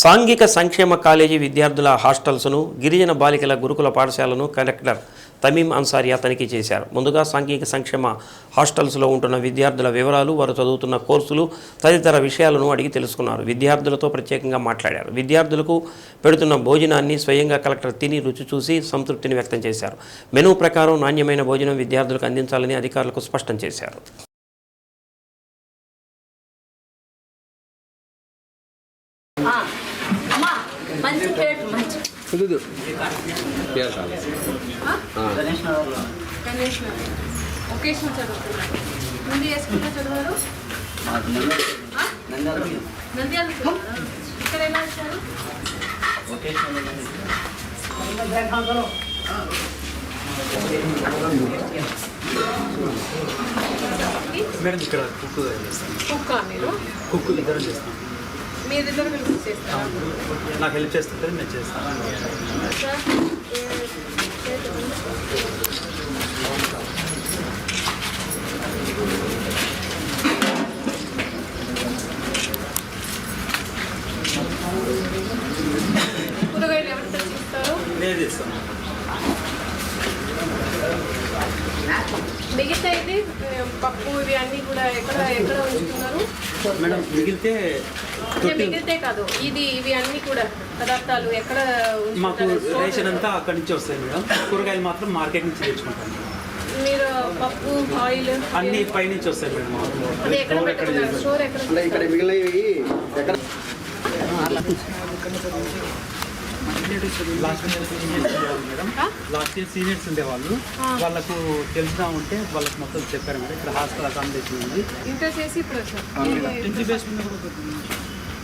సాంఘిక సంక్షేమ కాలేజీ విద్యార్థుల హాస్టల్స్ను గిరిజన బాలికల గురుకుల పాఠశాలను కలెక్టర్ తమీం అన్సారియా తనిఖీ చేశారు. ముందుగా సాంఘిక సంక్షేమ హాస్టల్స్లో ఉంటున్న విద్యార్థుల వివరాలు వారు చదువుతున్న కోర్సులు తదితర విషయాలను అడిగి తెలుసుకున్నారు. విద్యార్థులతో ప్రత్యేకంగా మాట్లాడారు. విద్యార్థులకు పెడుతున్న భోజనాన్ని స్వయంగా కలెక్టర్ తిని రుచి చూసి సంతృప్తిని వ్యక్తం చేశారు. మెనూ ప్రకారం నాణ్యమైన భోజనం విద్యార్థులకు అందించాలని అధికారులకు స్పష్టం చేశారు. Ah. మంచి మంచి. పేరు చాలు గణేష్ ఒకేషన్ చదువుతున్నారు ముందు ఏ స్కూల్లో చదివారు? ఆ? నంద్యాల చదివారా? ఇక్కడ ఎలా వచ్చారు? మేడం ఇక్కడ కుక్కు చేస్తాను కుక్క మీరు? కుక్కు ఇద్దరు చేస్తాను మీ దగ్గర చేస్తారా? నాకు హెల్ప్ చేస్తుంటే నేను చేస్తాను. కూరగాయలు ఎవరు తెచ్చిస్తారు నేను చేస్తాను. మిగతా ఇది పప్పు ఇవి అన్నీ కూడా ఎక్కడ ఎక్కడ ఉంచుతున్నారు? మేడం మిగిలితే మిగిలితే కాదు ఇది ఇవి అన్నీ కూడా పదార్థాలు ఎక్కడ మాకు రేషన్ అంతా అక్కడి నుంచి వస్తాయి మేడం. కూరగాయలు మాత్రం మార్కెట్ నుంచి తెచ్చుకుంటాం. మీరు పప్పు ఆయిల్ అన్ని పై నుంచి వస్తాయి మేడం. అది ఎక్కడ పెట్టుకున్నారు. స్టోర్ ఎక్కడ ఇక్కడ మిగిలినవి ఎక్కడ? లాస్ట్ ఇయర్ సీనియర్స్ ఉండేవాళ్ళు మేడం. ఆ? లాస్ట్ ఇయర్ సీనియర్స్ ఉండేవాళ్ళు. ఆ. వాళ్ళకు తెలిసినా ఉంటే వాళ్ళకి మొత్తం చెప్పారు మేడం. ఇక్కడ హాస్టల్ అకామిడేషన్ ఉంది. ఇంటర్ చేసి ఇప్పుడు వచ్చారు. ఇంటి బేస్ మీద కూడా కొద్దిగా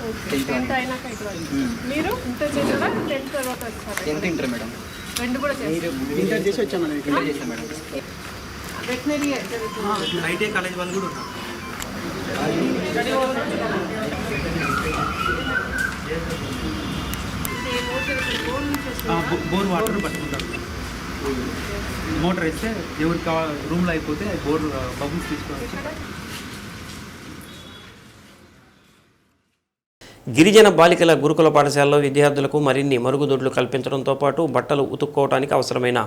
ఓకే. టెన్త్ అయినాక ఇక్కడ వచ్చారు. మీరు ఇంటర్ చేసారా టెన్త్ తర్వాత వచ్చారు. Inter madam. రెండు కూడా ఇంటర్ చేసి వచ్చాం madam. Madam. Veterinary ITI college వాళ్ళు కూడా ఉన్నారు. బోర్ వాటర్ పట్టుకుంటారు మోటార్ వేస్తే ఎవరికి రూమ్లో అయిపోతే బోర్ బబుల్స్ తీసుకోవచ్చు గిరిజన బాలికల గురుకుల పాఠశాలలో విద్యార్థులకు మరిన్ని మరుగుదొడ్లు కల్పించడంతో పాటు బట్టలు ఉతుక్కోవడానికి అవసరమైన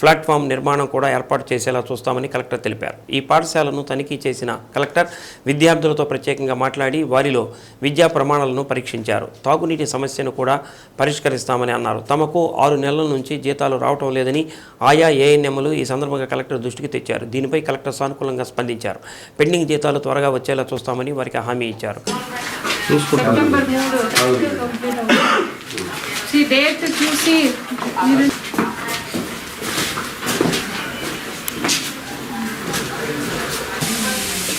ప్లాట్ఫామ్ నిర్మాణం కూడా ఏర్పాటు చేసేలా చూస్తామని కలెక్టర్ తెలిపారు. ఈ పాఠశాలను తనిఖీ చేసిన కలెక్టర్ విద్యార్థులతో ప్రత్యేకంగా మాట్లాడి వారిలో విద్యా ప్రమాణాలను పరీక్షించారు. తాగునీటి సమస్యను కూడా పరిష్కరిస్తామని అన్నారు. తమకు ఆరు నెలల నుంచి జీతాలు రావటం లేదని ఆయా ఏఎన్ఎంలు ఈ సందర్భంగా కలెక్టర్ దృష్టికి తెచ్చారు. దీనిపై కలెక్టర్ సానుకూలంగా స్పందించారు. పెండింగ్ జీతాలు త్వరగా వచ్చేలా చూస్తామని వారికి హామీ ఇచ్చారు. సెప్టెంబర్ మూడు కంప్లీట్ అవుతుంది డేట్ చూసి మీరు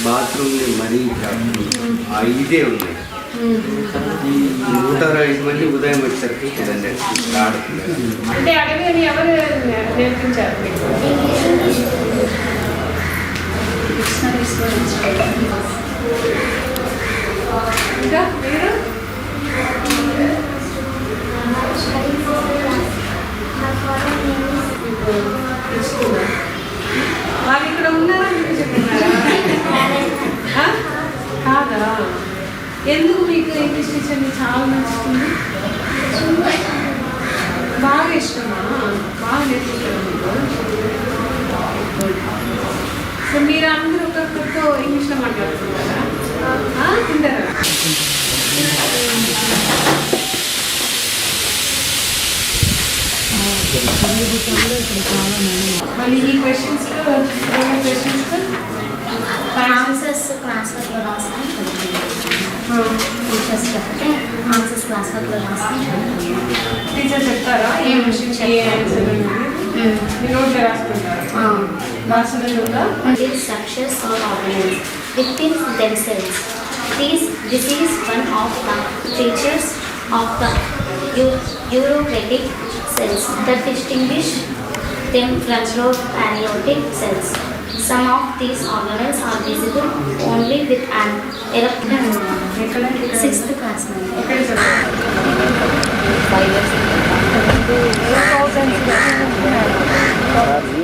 బాత్రూమ్లు మరీ ఆ ఇదే ఉన్నాయి ఈ నూట అరవై ఐదు మంది ఉదయం వచ్చేసరికి కదండి ఆడుతున్నారు ఇంకా మీరు? వాళ్ళు ఇక్కడ ఉన్నారా? మీకు చెప్తున్నారా? కాదా? ఎందుకు మీకు ఇంగ్లీష్ టీచర్ చాలా నచ్చుతుంది? బాగా ఇష్టమా? బాగా నేర్చుకుంటారు మీకు. సో మీరు అందరూ ఒకరికొకరితో ఇంగ్లీష్లో మాట్లాడుతున్నారా? తింటారా? మళ్ళీ ఈ క్వశ్చన్స్ క్వశ్చన్స్ ఆన్సర్స్ క్లాస్ వర్క్లో రాస్తాం టీచర్స్ చెప్తే ఆన్సర్స్ క్లాస్ వర్క్లో రాస్తాం టీచర్ చెప్తారా ఏ క్వశ్చన్ ఏ ఆన్సర్ నోట్లో రాసుకుంటారా These this is one of the features of the Eu- Eurocratic cells that distinguish them control amniotic cells. Some of these organelles are visible only with an electron. Sixth class. Five.